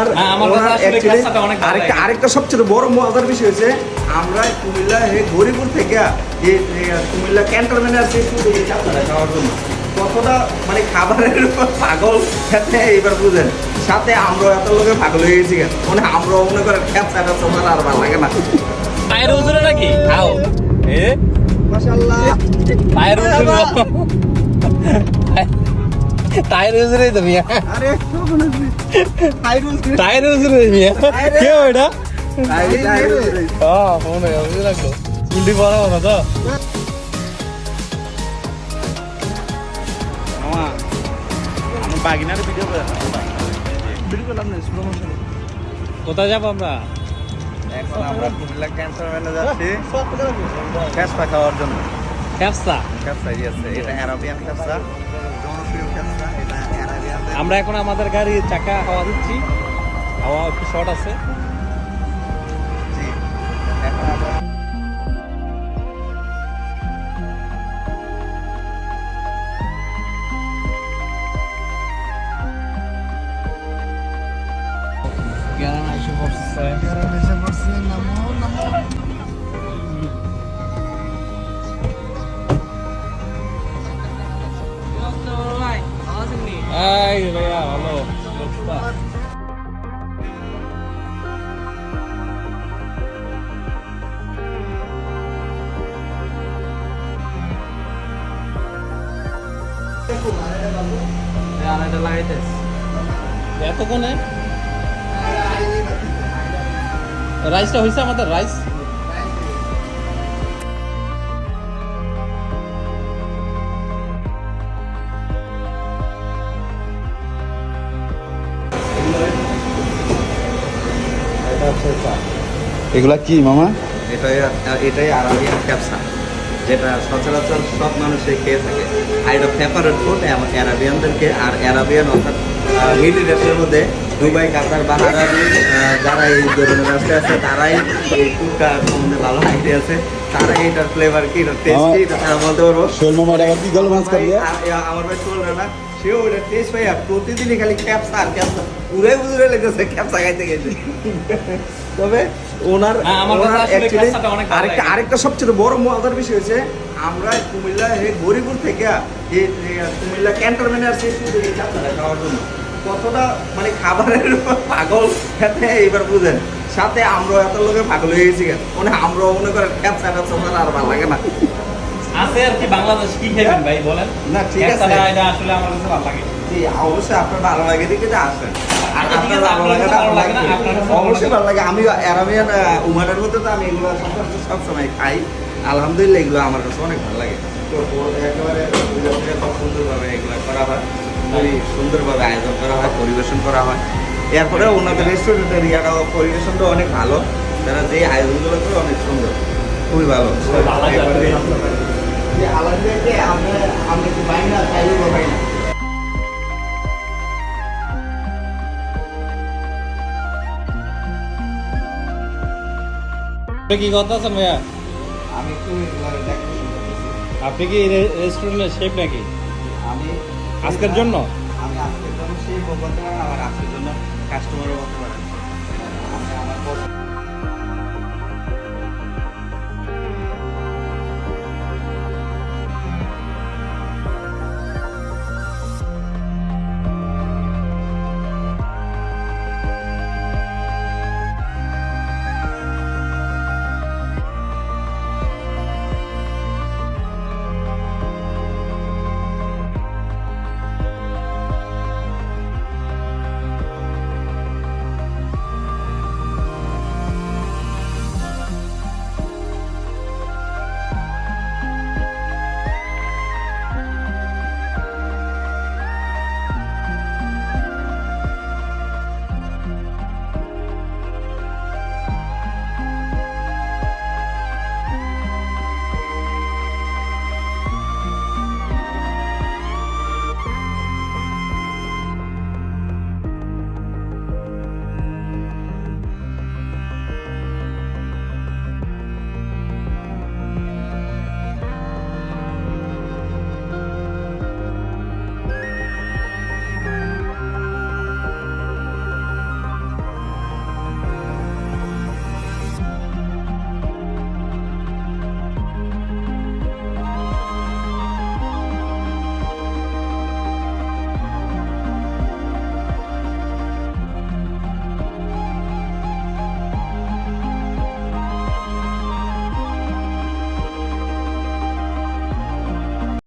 আরেকটা লাগে। আরেকটা সবচেয়ে বড় মজার বিষয় হচ্ছে আমরা কুমিল্লা হে গরিপুর থেকে কুমিল্লা ক্যান্টনমেন্টে আসছি খাওয়ার জন্য। কতটা মানে খাবারের উপর পাগল? খেতে এইবার বুঝেন। সাথে আমরা এত লোকে পাগল হয়ে গেছি মানে আমরাও মনে করেন ক্যাপসাটা তোমার আর ভালো লাগে না। পায়ের উজুরে নাকি? খাও এ মাশাআল্লাহ। পায়ের উজুরে টায়ার উজুরে তো মিয়া আরে টায়ার উজুরে মিয়া কে ওইটা হাইরুল হ্যাঁ ফোন হয়ে বুঝে রাখল কুন্ডি পড়া না তো আমার বাগিনার ভিডিও করে ভিডিও করলাম না স্লো কোথায় যাব আমরা এখন আমরা কুমিল্লা ক্যান্সার মেলে যাচ্ছি খাওয়ার জন্য ক্যাপসা। ক্যাপসা আছে এটা অ্যারাবিয়ান ক্যাপসা। জনপ্রিয় ক্যাপসা এটা অ্যারাবিয়ান আমরা এখন আমাদের গাড়ির চাকা হাওয়া দিচ্ছি। হাওয়া একটু শর্ট আছে। জি এতক্ষণে রাইসটা হয়েছে আমাদের রাইস এগুলা কি মামা? এটাই এটাই আরাবিয়ান ক্যাপসা। যেটা সচরাচর সব মানুষে খেয়ে থাকে। আর এটা ফেভারেট ফুড অ্যারাবিয়ানদেরকে আর অ্যারাবিয়ান অর্থাৎ মিডল ইস্টের মধ্যে দুবাই কাতার বাহারানি যারা এই ধরনের রাষ্ট্রে আছে তারাই এই ফুডটা সম্বন্ধে ভালো আইডিয়া আছে। তারাই এটার ফ্লেভার কি এটা টেস্টি এটা তারা বলতে পারব? শোল মামার কি গল মাছ করবে আমার ভাই চলবে না সেও ওটা টেস্ট প্রতিদিনই খালি ক্যাপসা আর ক্যাপসা। লেগেছে ক্যাপসা খাইতে গেছে তবে ওনার হ্যাঁ, আমার আরেকটা আরেকটা সবচেয়ে বড় মজার বিষয় হচ্ছে আমরা কুমিল্লা হে গরিপুর থেকে কুমিল্লা ক্যান্টনমেন্টে আসছি শুধু এই চাপটা খাওয়ার জন্য। কতটা মানে খাবারের পাগল খেতে এইবার বুঝেন। সাথে আমরা এত লোকে পাগল হয়ে গেছি? মানে আমরাও মনে করেন ক্যাপসা ট্যাপসা আর ভালো লাগে না। আছে আর কি বাংলাদেশ কি ভাই বলেন? না, ঠিক আছে। এটা আসলে আমার কাছে ভালো লাগে। জি অবশ্যই আপনার ভালো লাগে দেখে যে আসেন। আর আপনার ভালো আপনার ভালো লাগে না, আপনার কাছে ভালো অবশ্যই ভালো লাগে। আমি অ্যারাবিয়ান উমানের মধ্যে তো আমি এগুলো সবসময় সবসময় খাই। আলহামদুলিল্লাহ এগুলো আমার কাছে অনেক ভালো লাগে। তো একেবারে খুব সুন্দরভাবে এগুলো করা হয়। খুবই সুন্দরভাবে আয়োজন করা হয় পরিবেশন করা হয়। এরপরে ওনাদের রেস্টুরেন্টের ইয়াটাও পরিবেশনটাও অনেক ভালো। তারা যে আয়োজনগুলো করে অনেক সুন্দর। খুবই ভালো। কি কথা আছেন ভাইয়া? আমি একটু করতেছি। আপনি কি রেস্টুরেন্টের শেফ নাকি? আমি আজকের জন্য? আমি আজকের জন্য সেই বলতে পারেন আবার আজকের জন্য কাস্টমারও বলতে পারেন